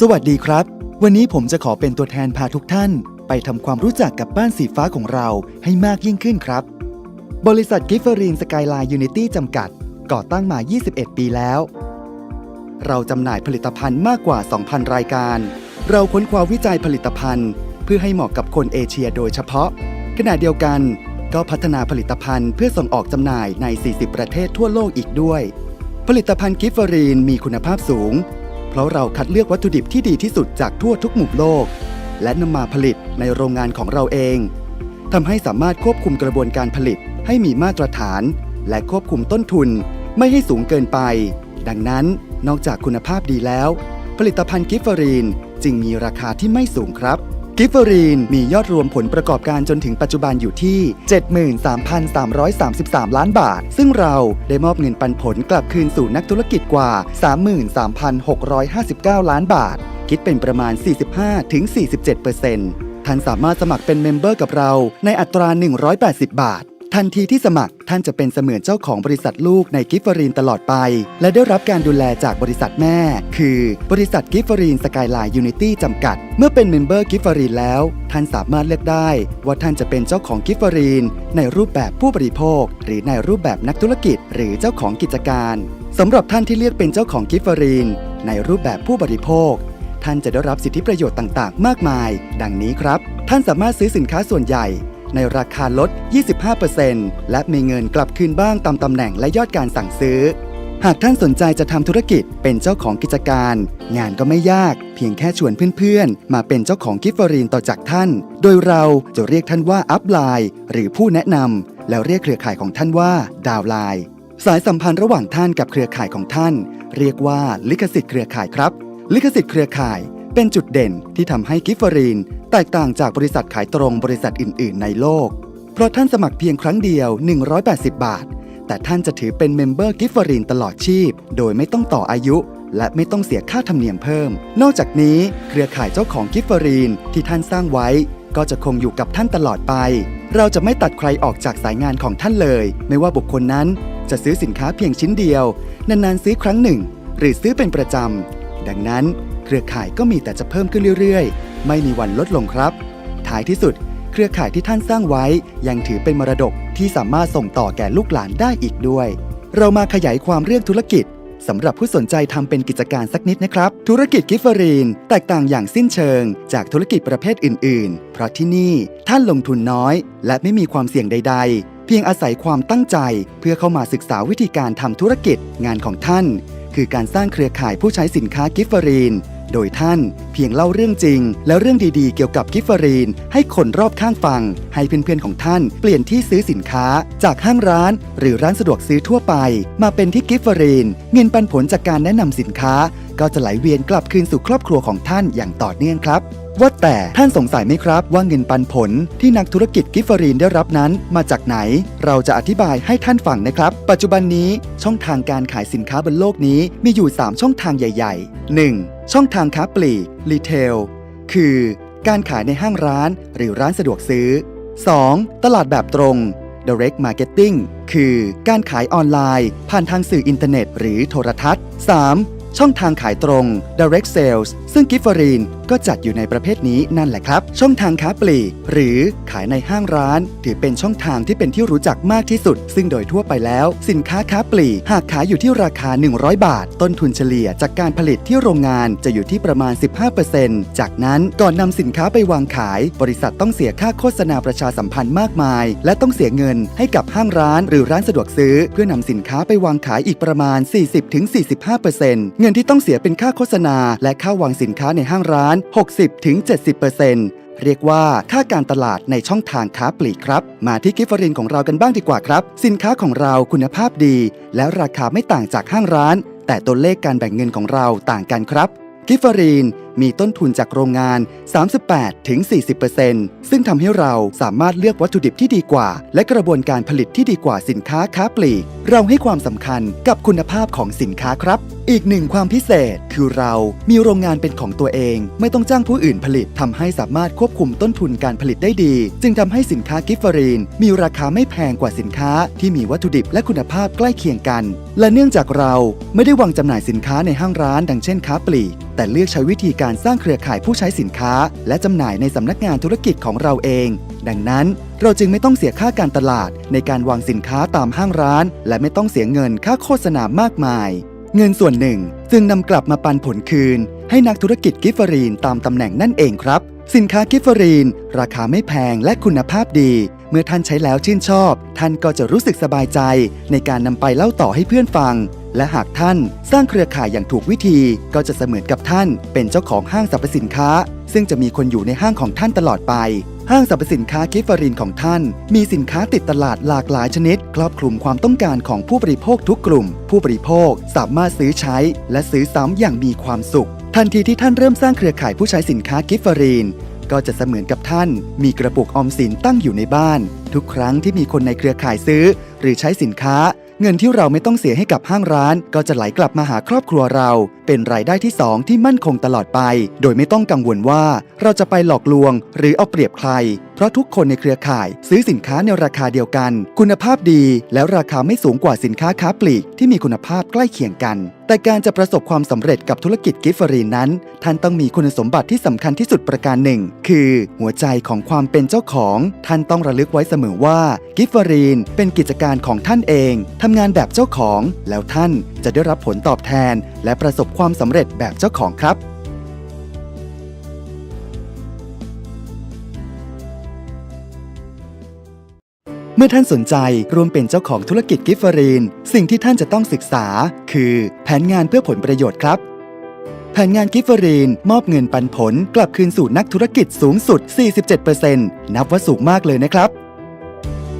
สวัสดีครับ วันนี้ผมจะขอเป็นตัวแทนพาทุกท่าน ไปทำความรู้จักกับบ้านสีฟ้าของเราให้มากยิ่งขึ้นครับ บริษัทกิฟเฟอรีนสกายไลน์ยูนิตี้จำกัด ก่อตั้งมา 21 ปีแล้ว เราจำหน่ายผลิตภัณฑ์มากกว่า 2,000 รายการ เราค้นคว้าวิจัยผลิตภัณฑ์ เพื่อให้เหมาะกับคนเอเชียโดยเฉพาะ ขณะเดียวกันก็พัฒนาผลิตภัณฑ์เพื่อส่งออกจำหน่ายใน 40 ประเทศทั่วโลกอีกด้วย ผลิตภัณฑ์กิฟเฟอรีนมีคุณภาพสูง ราะเราคัดเลือกวัตถุดิบที่ดีที่สุดจากทั่วทุกมุมโลก และนำมาผลิตในโรงงานของเราเองทำให้สามารถควบคุมกระบวนการผลิตให้มีมาตรฐาน และควบคุมต้นทุน ไม่ให้สูงเกินไป ดังนั้นนอกจากคุณภาพดีแล้ว ผลิตภัณฑ์กิฟเฟอรีนจึงมีราคาที่ไม่สูงครับ กิฟเฟอรีนมียอดรวมผลประกอบการจนถึงปัจจุบันอยู่ที่ 73,333 ล้านบาท ซึ่งเราได้มอบเงินปันผลกลับคืนสู่นักธุรกิจกว่า 33,659 ล้านบาท คิดเป็นประมาณ 45-47%ท่านสามารถสมัครเป็นเมมเบอร์กับเราในอัตรา 180 บาท ทันทีที่สมัครท่านจะเป็นเสมือนเจ้าของบริษัทลูกในกิฟฟรีนตลอดไป และได้รับการดูแลจากบริษัทแม่ คือบริษัทกิฟฟรีนสกายไลน์ยูนิตี้จำกัด เมื่อเป็นเมมเบอร์กิฟฟรีนแล้ว ท่านสามารถเลือกได้ว่าท่านจะเป็นเจ้าของกิฟฟรีนในรูปแบบผู้บริโภค หรือในรูปแบบนักธุรกิจ หรือเจ้าของกิจการสำหรับท่านที่เลือกเป็นเจ้าของกิฟฟรีนในรูปแบบผู้บริโภค ท่านจะได้รับสิทธิประโยชน์ต่าง ๆ มากมาย ดังนี้ครับ ท่านสามารถซื้อสินค้าส่วนใหญ่ ในราคาลด 25%และมีเงินกลับคืนบ้างตามตำแหน่งและยอดการสั่งซื้อ หากท่านสนใจจะทำธุรกิจเป็นเจ้าของกิจการ งานก็ไม่ยาก เพียงแค่ชวนเพื่อนๆ มาเป็นเจ้าของกิฟฟอรีนต่อจากท่าน โดยเราจะเรียกท่านว่าอัพไลน์หรือผู้แนะนำแล้วเรียกเครือข่ายของท่านว่าดาวไลน์สายสัมพันธ์ระหว่างท่านกับเครือข่ายของท่าน เรียกว่าลิขสิทธิ์เครือข่ายครับ ลิขสิทธิ์เครือข่าย เป็นจุดเด่นที่ทำให้กิฟเฟอรีน แตกต่างจากบริษัทขายตรงบริษัทอื่น ๆ ในโลก เพราะท่านสมัครเพียงครั้งเดียว 180 บาท แต่ท่านจะถือเป็นเมมเบอร์กิฟเฟอรีนตลอดชีพ โดยไม่ต้องต่ออายุ และไม่ต้องเสียค่าธรรมเนียมเพิ่ม นอกจากนี้เครือข่ายเจ้าของกิฟเฟอรีนที่ท่านสร้างไว้ ก็จะคงอยู่กับท่านตลอดไป เราจะไม่ตัดใครออกจากสายงานของท่านเลย ไม่ว่าบุคคลนั้นจะซื้อสินค้าเพียงชิ้นเดียว นานๆซื้อครั้งหนึ่ง หรือซื้อเป็นประจำดังนั้น เครือข่ายก็มีแต่จะเพิ่มขึ้นเรื่อยๆ ไม่มีวันลดลงครับ ท้ายที่สุด เครือข่ายที่ท่านสร้างไว้ ยังถือเป็นมรดกที่สามารถส่งต่อแก่ลูกหลานได้อีกด้วย เรามาขยายความเรื่องธุรกิจสำหรับผู้สนใจทำเป็นกิจการสักนิดนะครับ ธุรกิจกิฟเฟอรีน แตกต่างอย่างสิ้นเชิง จากธุรกิจประเภทอื่น ๆ เพราะที่นี่ท่านลงทุนน้อย และไม่มีความเสี่ยงใด ๆ เพียงอาศัยความตั้งใจ เพื่อเข้ามาศึกษาวิธีการทำธุรกิจงานของท่าน คือการสร้างเครือข่ายผู้ใช้สินค้ากิฟเฟอรีน โดยท่านเพียงเล่าเรื่องจริง และเรื่องดีๆ เกี่ยวกับกิฟเฟอรีน ให้คนรอบข้างฟัง ให้เพื่อนๆของท่านเปลี่ยนที่ซื้อสินค้า จากห้างร้าน หรือร้านสะดวกซื้อทั่วไป มาเป็นที่กิฟเฟอรีน เงินปันผลจากการแนะนำสินค้า ก็จะไหลเวียนกลับคืนสู่ครอบครัวของท่านอย่างต่อเนื่องครับว่าแต่ท่านสงสัยไหมครับว่าเงินปันผลที่นักธุรกิจกิฟเฟอรีนได้รับนั้นมาจากไหน เราจะอธิบายให้ท่านฟังนะครับ ปัจจุบันนี้ช่องทางการขายสินค้าบนโลกนี้มีอยู่ 3 ช่องทางใหญ่ ๆ 1. ช่องทางค้าปลีกรีเทล คือ การขายในห้างร้านหรือร้านสะดวกซื้อ 2. ตลาดแบบตรง direct marketing คือการขายออนไลน์ ผ่านทางสื่ออินเทอร์เน็ต หรือโทรทัศน์ 3. ช่องทางขายตรง direct sales ซึ่งกิฟเฟอรีน ก็จัดอยู่ในประเภทนี้นั่นแหละครับ ช่องทางค้าปลีก หรือขายในห้างร้าน ถือเป็นช่องทางที่เป็นที่รู้จักมากที่สุด ซึ่งโดยทั่วไปแล้ว สินค้าค้าปลีก หากขายอยู่ที่ราคา 100 บาท ต้นทุนเฉลี่ยจากการผลิตที่โรงงานจะอยู่ที่ประมาณ 15%จากนั้นก่อนนำสินค้าไปวางขาย บริษัทต้องเสียค่าโฆษณาประชาสัมพันธ์มากมาย และต้องเสียเงินให้กับห้างร้านหรือร้านสะดวกซื้อ เพื่อนำสินค้าไปวางขายอีกประมาณ 40-45%เงินที่ต้องเสียเป็นค่าโฆษณา และค่าวางสินค้าในห้างร้าน60-70%เรียกว่าค่าการตลาดในช่องทางค้าปลีกครับ มาที่กิฟฟรินของเรากันบ้างดีกว่าครับ สินค้าของเราคุณภาพดี และราคาไม่ต่างจากห้างร้าน แต่ตัวเลขการแบ่งเงินของเราต่างกันครับกิฟฟรีนมีต้นทุนจากโรงงาน 38-40%ซึ่งทำให้เราสามารถเลือกวัตถุดิบที่ดีกว่า และกระบวนการผลิตที่ดีกว่าสินค้าค้าปลีก เราให้ความสำคัญกับคุณภาพของสินค้าครับ อีกหนึ่งความพิเศษคือเรามีโรงงานเป็นของตัวเอง ไม่ต้องจ้างผู้อื่นผลิตทำให้สามารถควบคุมต้นทุนการผลิตได้ดี จึงทำให้สินค้ากิฟฟอรีน มีราคาไม่แพงกว่าสินค้าที่มีวัตถุดิบและคุณภาพใกล้เคียงกัน และเนื่องจากเราไม่ได้วางจำหน่ายสินค้าในห้างร้าน ดังเช่นค้าปลีกแต่เลือกใช้วิธีการการสร้างเครือข่ายผู้ใช้สินค้า และจำหน่ายในสำนักงานธุรกิจของเราเอง ดังนั้นเราจึงไม่ต้องเสียค่าการตลาดในการวางสินค้าตามห้างร้าน และไม่ต้องเสียเงินค่าโฆษณามากมาย เงินส่วนหนึ่งจึงนำกลับมาปันผลคืน ให้นักธุรกิจกิฟเฟอรีนตามตำแหน่งนั่นเองครับ สินค้ากิฟเฟอรีน ราคาไม่แพงและคุณภาพดี เมื่อท่านใช้แล้วชื่นชอบ ท่านก็จะรู้สึกสบายใจ ในการนำไปเล่าต่อให้เพื่อนฟัง และหากท่านสร้างเครือข่ายอย่างถูกวิธี ก็จะเสมือนกับท่านเป็นเจ้าของห้างสรรพสินค้า ซึ่งจะมีคนอยู่ในห้างของท่านตลอดไป ห้างสรรพสินค้ากิฟฟอรินของท่าน มีสินค้าติดตลาดหลากหลายชนิด ครอบคลุมความต้องการของผู้บริโภคทุกกลุ่ม ผู้บริโภคสามารถซื้อใช้ และซื้อซ้ำอย่างมีความสุข ทันทีที่ท่านเริ่มสร้างเครือข่ายผู้ใช้สินค้ากิฟฟอรีน ก็จะเสมือนกับท่าน มีกระปุกออมสินตั้งอยู่ในบ้าน ทุกครั้งที่มีคนในเครือข่ายซื้อ หรือใช้สินค้า เงินที่เราไม่ต้องเสียให้กับห้างร้าน ก็จะไหลกลับมาหาครอบครัวเรา เป็นรายได้ที่สองที่มั่นคงตลอดไป โดยไม่ต้องกังวลว่า เราจะไปหลอกลวง หรือเอาเปรียบใครเพราะทุกคนในเครือข่ายซื้อสินค้าในราคาเดียวกัน คุณภาพดีแล้วราคาไม่สูงกว่าสินค้าค้าปลีกที่มีคุณภาพใกล้เคียงกัน แต่การจะประสบความสำเร็จกับธุรกิจกิฟเฟอรีนนั้น ท่านต้องมีคุณสมบัติที่สำคัญที่สุดประการหนึ่ง คือหัวใจของความเป็นเจ้าของ ท่านต้องระลึกไว้เสมอว่ากิฟเฟอรีนเป็นกิจการของท่านเองทำงานแบบเจ้าของ แล้วท่านจะได้รับผลตอบแทน และประสบความสำเร็จแบบเจ้าของครับ เมื่อท่านสนใจร่วมเป็นเจ้าของธุรกิจกิฟเฟอรีน สิ่งที่ท่านจะต้องศึกษา คือแผนงานเพื่อผลประโยชน์ครับแผนงานกิฟเฟอรีน มอบเงินปันผลกลับคืนสู่นักธุรกิจสูงสุด 47%นับว่าสูงมากเลยนะครับ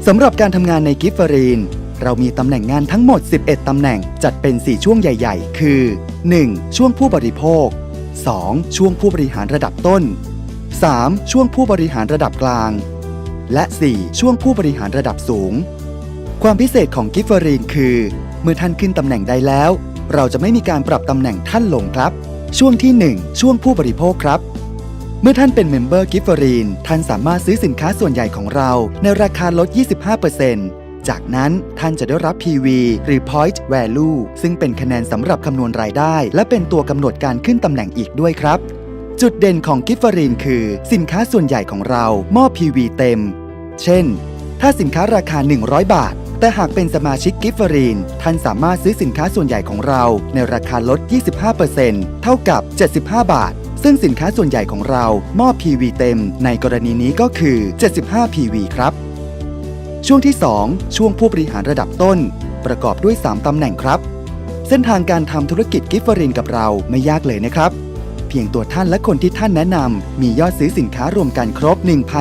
สำหรับการทำงานในกิฟเฟอรีน เรามีตำแหน่งงานทั้งหมด 11 ตำแหน่งจัดเป็น 4 ช่วงใหญ่ ๆ คือ 1. ช่วงผู้บริโภค 2. ช่วงผู้บริหารระดับต้น 3. ช่วงผู้บริหารระดับกลาง และ 4. ช่วงผู้บริหารระดับสูง ความพิเศษของกิฟเฟอรีนคือ เมื่อท่านขึ้นตำแหน่งใดแล้ว เราจะไม่มีการปรับตำแหน่งท่านลงครับ ช่วงที่ 1 ช่วงผู้บริโภคครับ เมื่อท่านเป็นเมมเบอร์กิฟเฟอรีนท่านสามารถซื้อสินค้าส่วนใหญ่ของเราในราคาลด 25%จากนั้นท่านจะได้รับ PV หรือ Point Value ซึ่งเป็นคะแนนสำหรับคำนวณรายได้ และเป็นตัวกำหนดการขึ้นตำแหน่งอีกด้วยครับ จุดเด่นของกิฟฟอรีนคือสินค้าส่วนใหญ่ของเรามอบ PV เต็ม เช่น ถ้าสินค้าราคา 100 บาท แต่หากเป็นสมาชิกกิฟฟอรีนท่านสามารถซื้อสินค้าส่วนใหญ่ของเราในราคาลด 25%เท่ากับ 75 บาท ซึ่งสินค้าส่วนใหญ่ของเรามอบ PV เต็ม ในกรณีนี้ก็คือ 75 PV ครับ ช่วงที่ 2 ช่วงผู้บริหารระดับต้น ประกอบด้วย 3ตำแหน่งครับ เส้นทางการทำธุรกิจกิฟฟอรินกับเราไม่ยากเลยนะครับ เพียงตัวท่านและคนที่ท่านแนะนำ มียอดซื้อสินค้ารวมกันครบ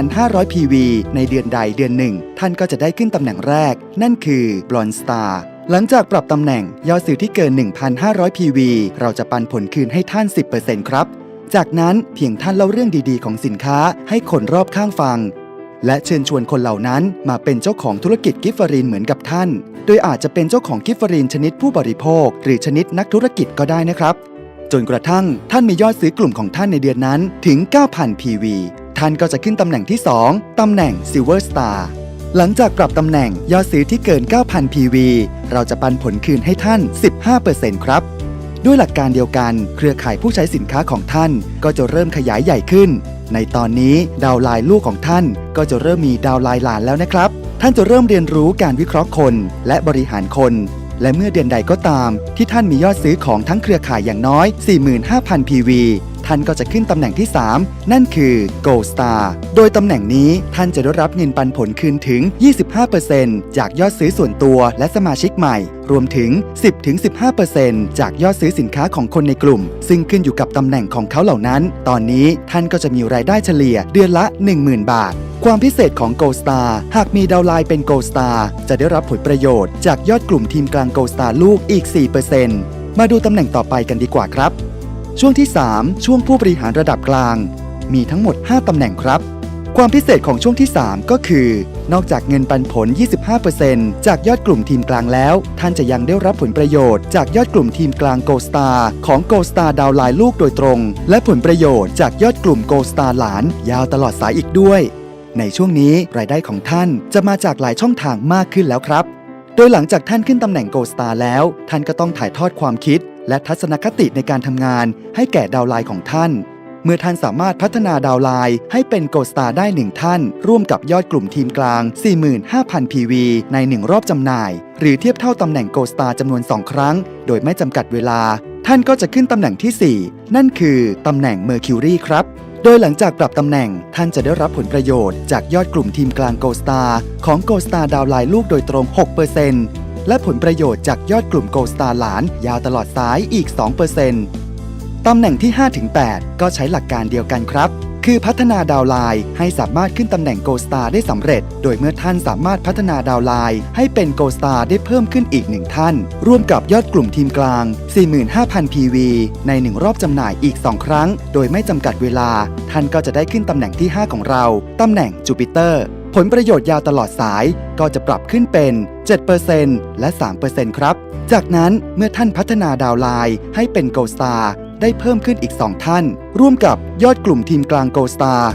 1,500 PV ในเดือนใดเดือนหนึ่ง ท่านก็จะได้ขึ้นตำแหน่งแรก นั่นคือ Bronze Star หลังจากปรับตำแหน่งยอดซื้อที่เกิน 1,500 PV เราจะปันผลคืนให้ท่าน 10%ครับ จากนั้นเพียงท่านเล่าเรื่องดีๆ ของสินค้าให้คนรอบข้างฟัง และเชิญชวนคนเหล่านั้นมาเป็นเจ้าของธุรกิจกิฟฟอรีนเหมือนกับท่าน โดยอาจจะเป็นเจ้าของกิฟฟอรีนชนิดผู้บริโภค หรือชนิดนักธุรกิจก็ได้นะครับ จนกระทั่งท่านมียอดซื้อกลุ่มของท่านในเดือนนั้นถึง 9,000 PV ท่านก็จะขึ้นตำแหน่งที่ 2 ตำแหน่ง Silver Star หลังจากปรับตำแหน่งยอดซื้อที่เกิน 9,000 PV เราจะปันผลคืนให้ท่าน 15%ครับ ด้วยหลักการเดียวกัน เครือข่ายผู้ใช้สินค้าของท่านก็จะเริ่มขยายใหญ่ขึ้น ในตอนนี้ดาวไลน์ลูกของท่านก็จะเริ่มมีดาวไลน์หลานแล้วนะครับ ท่านจะเริ่มเรียนรู้การวิเคราะห์คน และบริหารคน และเมื่อเดือนใดก็ตามที่ท่านมียอดซื้อของทั้งเครือข่ายอย่างน้อย 45,000 PV ท่านก็จะขึ้นตำแหน่งที่ 3 นั่นคือ Gold Star โดยตำแหน่งนี้ท่านจะได้รับเงินปันผลคืนถึง 25%จากยอดซื้อส่วนตัวและสมาชิกใหม่ รวมถึง 10-15%จากยอดซื้อสินค้าของคนในกลุ่ม ซึ่งขึ้นอยู่กับตำแหน่งของเขาเหล่านั้น ตอนนี้ท่านก็จะมีรายได้เฉลี่ยเดือนละ 10,000 บาทความพิเศษของ Gold Star หากมีดาวไลน์เป็น Gold Star จะได้รับผลประโยชน์จากยอดกลุ่มทีมกลาง Gold Star ลูกอีก 4%มาดูตำแหน่งต่อไปกันดีกว่าครับ ช่วงที่ 3 ช่วงผู้บริหารระดับกลาง มีทั้งหมด 5 ตำแหน่งครับ ความพิเศษของช่วงที่ 3 ก็คือ นอกจากเงินปันผล 25%จากยอดกลุ่มทีมกลางแล้ว ท่านจะยังได้รับผลประโยชน์จากยอดกลุ่มทีมกลาง Gold Star ของ Gold Star ดาวไลน์ลูกโดยตรง และผลประโยชน์จากยอดกลุ่ม Gold Star หลาน ยาวตลอดสายอีกด้วย ในช่วงนี้รายได้ของท่านจะมาจากหลายช่องทางมากขึ้นแล้วครับโดยหลังจากท่านขึ้นตำแหน่ง Gold Star แล้ว ท่านก็ต้องถ่ายทอดความคิด และทัศนคติในการทำงานให้แก่ดาวไลน์ของท่าน เมื่อท่านสามารถพัฒนาดาวไลน์ให้เป็นโกลสตาร์ได้1ท่าน ร่วมกับยอดกลุ่มทีมกลาง 45,000 PV ใน 1 รอบจำหน่าย หรือเทียบเท่าตำแหน่งโกลสตาร์จำนวน 2 ครั้ง โดยไม่จำกัดเวลา ท่านก็จะขึ้นตำแหน่งทีสี่4 นั่นคือตำแหน่งเมอร์คิวรีครับโดยหลังจากปรับตำแหน่งท่านจะได้รับผลประโยชน์จากยอดกลุ่มทีมกลางโกลสตาร์ของโกลสตาร์ดาวไลน์ลูกโดยตรง 6% และผลประโยชน์จากยอดกลุ่มโกลสตาร์หลานยาวตลอดสายอีก 2%ตำแหน่งที่ 5-8 ก็ใช้หลักการเดียวกันครับ คือพัฒนาดาวไลน์ให้สามารถขึ้นตำแหน่งโกลสตาร์ได้สำเร็จ โดยเมื่อท่านสามารถพัฒนาดาวไลน์ให้เป็นโกลสตาร์ได้เพิ่มขึ้นอีกหนึ่งท่าน ร่วมกับยอดกลุ่มทีมกลาง 45,000 PV ใน 1 รอบจำหน่ายอีก 2 ครั้ง โดยไม่จำกัดเวลา ท่านก็จะได้ขึ้นตำแหน่งที่ 5 ของเราตำแหน่งจูปิเตอร์ ผลประโยชน์ยาวตลอดสายก็จะปรับขึ้นเป็น 7%และ 3%ครับ จากนั้นเมื่อท่านพัฒนาดาวไลน์ให้เป็นโกลสตาร์ได้เพิ่มขึ้นอีก 2 ท่าน ร่วมกับยอดกลุ่มทีมกลางโกลสตาร์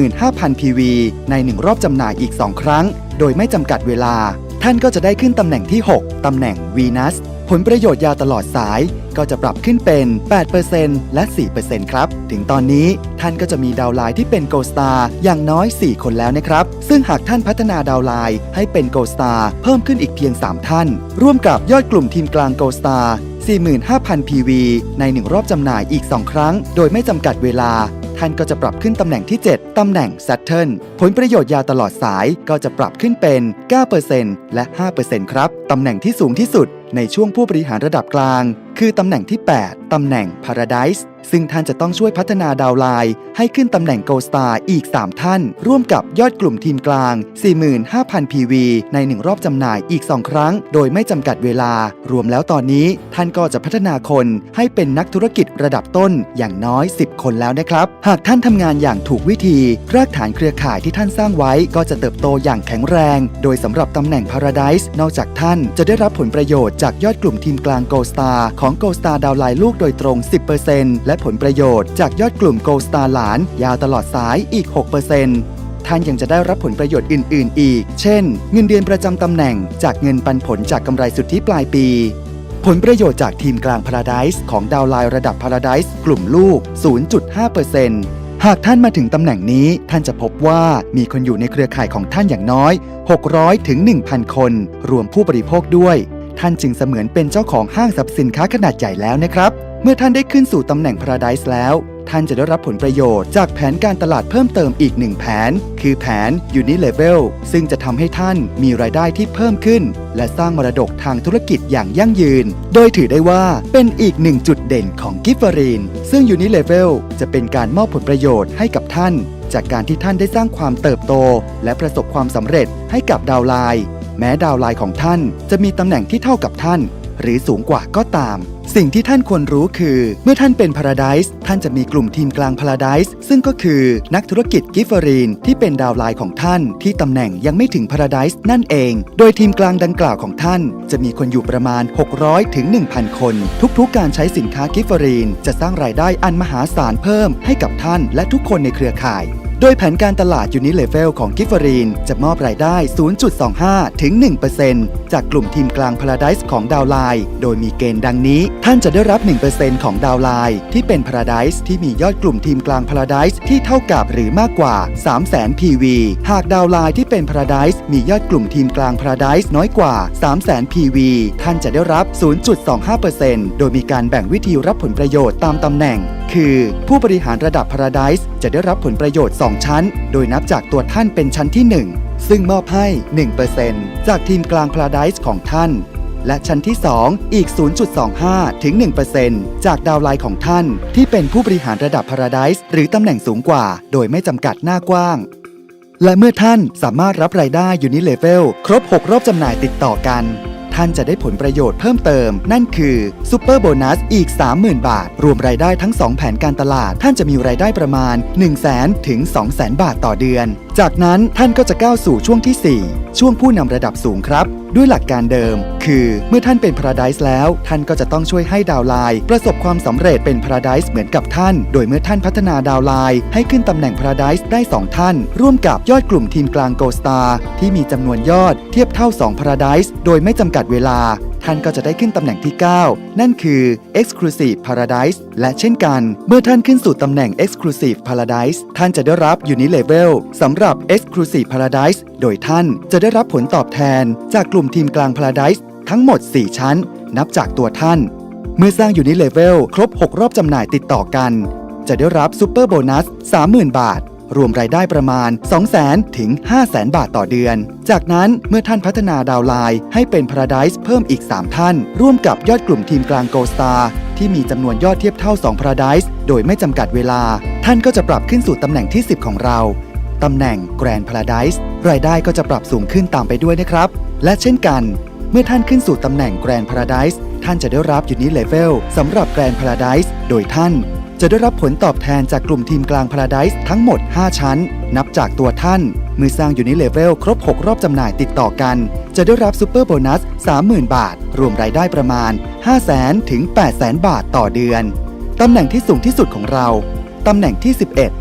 45,000 PV ใน 1 รอบจำหน่ายอีก 2 ครั้ง โดยไม่จำกัดเวลา ท่านก็จะได้ขึ้นตำแหน่งที่ 6 ตำแหน่งวีนัส ผลประโยชน์ยาวตลอดสายก็จะปรับขึ้นเป็น 8%และ 4%ครับ ถึงตอนนี้ท่านก็จะมีดาวไลน์ที่เป็นโกลสตาร์อย่างน้อย 4 คนแล้วนะครับ ซึ่งหากท่านพัฒนาดาวไลน์ให้เป็นโกลสตาร์เพิ่มขึ้นอีกเพียง 3 ท่าน ร่วมกับยอดกลุ่มทีมกลางโกลสตาร์45,000 PV ใน 1 รอบจำหน่ายอีก 2 ครั้ง โดยไม่จำกัดเวลา ท่านก็จะปรับขึ้นตำแหน่งที่ 7 ตำแหน่ง Saturn ผลประโยชน์ยาวตลอดสายก็จะปรับขึ้นเป็น 9%และ 5%ครับ ตำแหน่งที่สูงที่สุด ในช่วงผู้บริหารระดับกลาง คือตำแหน่งที่ 8 ตำแหน่ง Paradise ซึ่งท่านจะต้องช่วยพัฒนาดาวไลน์ ให้ขึ้นตำแหน่ง Gold Star อีก 3 ท่าน ร่วมกับยอดกลุ่มทีมกลาง 45,000 PV ใน 1 รอบจำหน่ายอีก 2 ครั้ง โดยไม่จำกัดเวลา รวมแล้วตอนนี้ท่านก็จะพัฒนาคนให้เป็นนักธุรกิจระดับต้นอย่างน้อย 10 คนแล้วนะครับ หากท่านทำงานอย่างถูกวิธี รากฐานเครือข่ายที่ท่านสร้างไว้ก็จะเติบโตอย่างแข็งแรง โดยสำหรับตำแหน่ง Paradise นอกจากท่านจะได้รับผลประโยชน์จากยอดกลุ่มทีมกลาง Gold Star ของ Gold Star ดาวไลน์ลูกโดยตรง 10%และผลประโยชน์จากยอดกลุ่ม Gold Star หลาน ยาวตลอดสายอีก 6%ท่านยังจะได้รับผลประโยชน์อื่น ๆ อีก เช่น เงินเดือนประจำตำแหน่ง จากเงินปันผลจากกำไรสุทธิปลายปี ผลประโยชน์จากทีมกลาง Paradise ของดาวไลน์ระดับ Paradise กลุ่มลูก 0.5%หากท่านมาถึงตำแหน่งนี้ท่านจะพบว่ามีคนอยู่ในเครือข่ายของท่านอย่างน้อย 600 ถึง 1,000 คน รวมผู้บริโภคด้วย ท่านจึงเสมือนเป็นเจ้าของห้างสรรพสินค้าขนาดใหญ่แล้วนะครับ มื่อท่านได้ขึ้นสู่ตำแหน่ง Paradise แล้ว ท่านจะได้รับผลประโยชน์จากแผนการตลาดเพิ่มเติมอีกหนึ่งแผน คือแผน Unilevel ซึ่งจะทำให้ท่านมีรายได้ที่เพิ่มขึ้น และสร้างมรดกทางธุรกิจอย่างยั่งยืน โดยถือได้ว่าเป็นอีกหนึ่งจุดเด่นของกิฟฟรีน ซึ่ง Unilevel จะเป็นการมอบผลประโยชน์ให้กับท่าน จากการที่ท่านได้สร้างความเติบโต และประสบความสำเร็จให้กับดาวไลน์แม้ดาวไลน์ของท่านจะมีตำแหน่งที่เท่ากับท่าน หรือสูงกว่าก็ตาม สิ่งที่ท่านควรรู้คือ เมื่อท่านเป็น Paradise ท่านจะมีกลุ่มทีมกลาง Paradise ซึ่งก็คือนักธุรกิจกิฟเฟอรีนที่เป็นดาวไลน์ของท่าน ที่ตำแหน่งยังไม่ถึง Paradise นั่นเอง โดยทีมกลางดังกล่าวของท่าน จะมีคนอยู่ประมาณ 600ถึง1,000 คน ทุกๆ การใช้สินค้ากิฟเฟอรีนจะสร้างรายได้อันมหาศาลเพิ่มให้กับท่านและทุกคนในเครือข่าย โดยแผนการตลาดยูนิเลเวลของกิฟฟอรีนจะมอบรายได้ 0.25 ถึง 1%จากกลุ่มทีมกลาง Paradise ของดาวไลน์ โดยมีเกณฑ์ดังนี้ ท่านจะได้รับ 1%ของดาวไลน์ที่เป็น Paradise ที่มียอดกลุ่มทีมกลาง Paradise ที่เท่ากับหรือมากกว่า 300,000 PV หากดาวไลน์ที่เป็น Paradise มียอดกลุ่มทีมกลาง Paradise น้อยกว่า 300,000 PV ท่านจะได้รับ 0.25%โดยมีการแบ่งวิธีรับผลประโยชน์ตามตำแหน่ง คือ ผู้บริหารระดับ Paradise จะได้รับผลประโยชน์ 2 ชั้น โดยนับจากตัวท่านเป็นชั้นที่ 1 ซึ่งมอบให้ 1%จากทีมกลาง Paradise ของท่าน และชั้นที่ 2 อีก 0.25 ถึง 1%จากดาวไลน์ของท่าน ที่เป็นผู้บริหารระดับ Paradise หรือตำแหน่งสูงกว่า โดยไม่จำกัดหน้ากว้างและเมื่อท่านสามารถรับรายได้ Unilevel ครบ 6 รอบจำหน่ายติดต่อกัน ท่านจะได้ผลประโยชน์เพิ่มเติม นั่นคือซูเปอร์โบนัสอีก 30,000 บาท รวมรายได้ทั้ง 2 แผนการตลาด ท่านจะมีรายได้ประมาณ 1 0 0 0 0แถึง2 0 0แสนบาทต่อเดือน จากนั้นท่านก็จะก้าวสู่ช่วงที่ 4 ช่วงผู้นำระดับสูงครับด้วยหลักการเดิม คือเมื่อท่านเป็น Paradise แล้ว ท่านก็จะต้องช่วยให้ดาวไลน์ประสบความสำเร็จเป็น Paradise เหมือนกับท่าน โดยเมื่อท่านพัฒนาดาวไลน์ให้ขึ้นตำแหน่ง Paradise ได้ 2 ท่าน ร่วมกับยอดกลุ่มทีมกลาง Gold Star ที่มีจำนวนยอดเทียบเท่า 2 Paradise โดยไม่จำกัดเวลา ท่านก็จะได้ขึ้นตำแหน่งที่ 9 นั่นคือ Exclusive Paradise และเช่นกัน เมื่อท่านขึ้นสู่ตำแหน่ง Exclusive Paradise ท่านจะได้รับ Unilevel สำหรับ Exclusive Paradise โดยท่านจะได้รับผลตอบแทน จากกลุ่มทีมกลาง Paradise ทั้งหมด 4 ชั้น นับจากตัวท่าน เมื่อสร้าง Unilevel ครบ 6 รอบจำหน่ายติดต่อกัน จะได้รับซูเปอร์โบนัส 30,000 บาท รวมรายได้ประมาณ 200,000 ถึง 500,000 บาทต่อเดือน จากนั้นเมื่อท่านพัฒนาดาวไลน์ให้เป็น Paradise เพิ่มอีก 3 ท่าน ร่วมกับยอดกลุ่มทีมกลาง Gold Star ที่มีจำนวนยอดเทียบเท่า 2 Paradise โดยไม่จำกัดเวลา ท่านก็จะปรับขึ้นสู่ตำแหน่งที่ 10 ของเราตำแหน่ง Grand Paradise รายได้ก็จะปรับสูงขึ้นตามไปด้วยนะครับ และเช่นกัน เมื่อท่านขึ้นสู่ตำแหน่ง Grand Paradise ท่านจะได้รับ Unilevel สำหรับ Grand Paradise โดยท่าน จะได้รับผลตอบแทนจากกลุ่มทีมกลาง Paradise ทั้งหมด 5 ชั้น นับจากตัวท่านเมื่อสร้าง Unilevel ครบ 6 รอบจำหน่ายติดต่อกัน จะได้รับซูเปอร์โบนัส 30,000 บาท รวมรายได้ประมาณ 500,000ถึง800,000 บาทต่อเดือน ตำแหน่งที่สูงที่สุดของเรา ตำแหน่งที่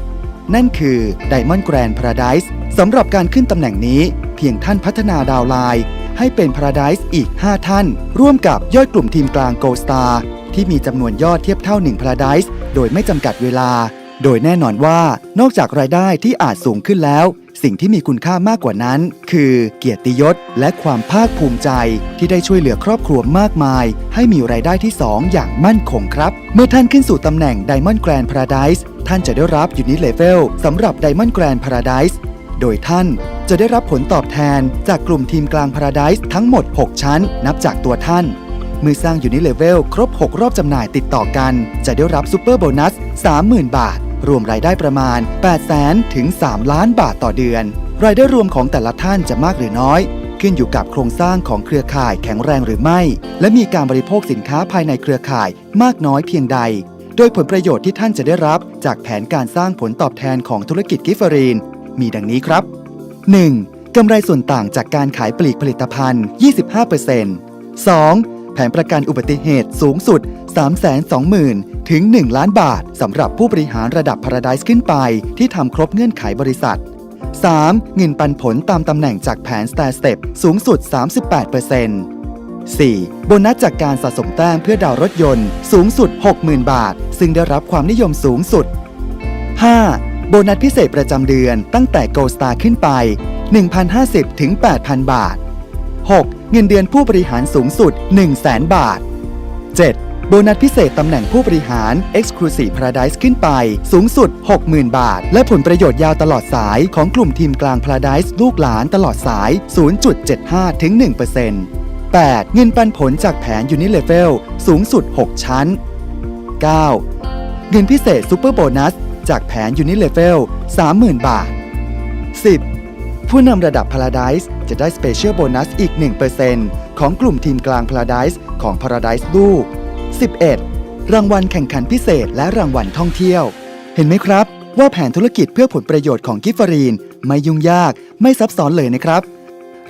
11 นั่นคือ Diamond Grand Paradise สำหรับการขึ้นตำแหน่งนี้ เพียงท่านพัฒนาดาวไลน์ให้เป็น Paradise อีก 5 ท่าน ร่วมกับยอดกลุ่มทีมกลาง Gold Star ที่มีจำนวนยอดเทียบเท่า1 Paradise โดยไม่จำกัดเวลา โดยแน่นอนว่านอกจากรายได้ที่อาจสูงขึ้นแล้ว สิ่งที่มีคุณค่ามากกว่านั้น คือเกียรติยศ และความภาคภูมิใจ ที่ได้ช่วยเหลือครอบครัวมากมาย ให้มีรายได้ที่ 2 อย่างมั่นคงครับ เมื่อท่านขึ้นสู่ตำแหน่ง Diamond Grand Paradise ท่านจะได้รับ Unilevel สำหรับ Diamond Grand Paradise โดยท่านจะได้รับผลตอบแทนจากกลุ่มทีมกลาง Paradise ทั้งหมด 6 ชั้น นับจากตัวท่าน เมื่อสร้าง Unilevel ครบ 6 รอบจำหน่ายติดต่อกัน จะได้รับซูเปอร์โบนัส 30,000 บาท รวมรายได้ประมาณ 800,000ถึง 3 ล้านบาทต่อเดือน รายได้รวมของแต่ละท่านจะมากหรือน้อย ขึ้นอยู่กับโครงสร้างของเครือข่ายแข็งแรงหรือไม่ และมีการบริโภคสินค้าภายในเครือข่ายมากน้อยเพียงใดโดยผลประโยชน์ที่ท่านจะได้รับจากแผนการสร้างผลตอบแทนของธุรกิจกิฟเฟอรีน มีดังนี้ครับ 1. กำไรส่วนต่างจากการขายปลีกผลิตภัณฑ์ 25% 2. แผนประกันอุบัติเหตุสูงสุด 320,000 ถึง 1 ล้านบาทสำหรับผู้บริหารระดับ Paradise ขึ้นไป ที่ทำครบเงื่อนไขบริษัท 3. เงินปันผลตามตำแหน่งจากแผน Star Step สูงสุด 38% 4. โบนัสจากการสะสมแต้มเพื่อดาวรถยนต์ สูงสุด 60,000 บาท ซึ่งได้รับความนิยมสูงสุด 5. โบนัสพิเศษประจำเดือนตั้งแต่ Gold Star ขึ้นไป 1,050 ถึง 8,000 บาท 6. เงินเดือนผู้บริหารสูงสุด 100,000บาท 7. โบนัสพิเศษตำแหน่งผู้บริหาร Exclusive Paradise ขึ้นไป สูงสุด 60,000 บาท และผลประโยชน์ยาวตลอดสายของกลุ่มทีมกลาง Paradise ลูกหลานตลอดสาย 0.75ถึง1% 8. เงินปันผลจากแผน Unilevel สูงสุด 6 ชั้น 9. เงินพิเศษซูเปอร์โบนัส จากแผน Unilevel 30,000 บาท 10. ผู้นำระดับ Paradise จะได้ Special Bonus อีก 1%ของกลุ่มทีมกลาง Paradise ของ Paradise ลูก 11. รางวัลแข่งขันพิเศษและรางวัลท่องเที่ยว เห็นไหมครับ ว่าแผนธุรกิจเพื่อผลประโยชน์ของกิฟฟรีน ไม่ยุ่งยากไม่ซับซ้อนเลยนะครับ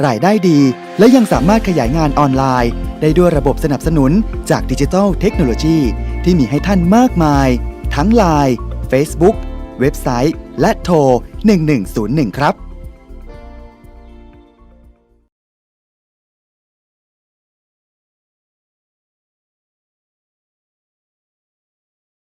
รายได้ดี และยังสามารถขยายงานออนไลน์ ได้ด้วยระบบสนับสนุนจากดิจิทัลเทคโนโลยีที่มีให้ท่านมากมาย ทั้ง Line Facebook เว็บไซต์ และโทร 1101 ครับ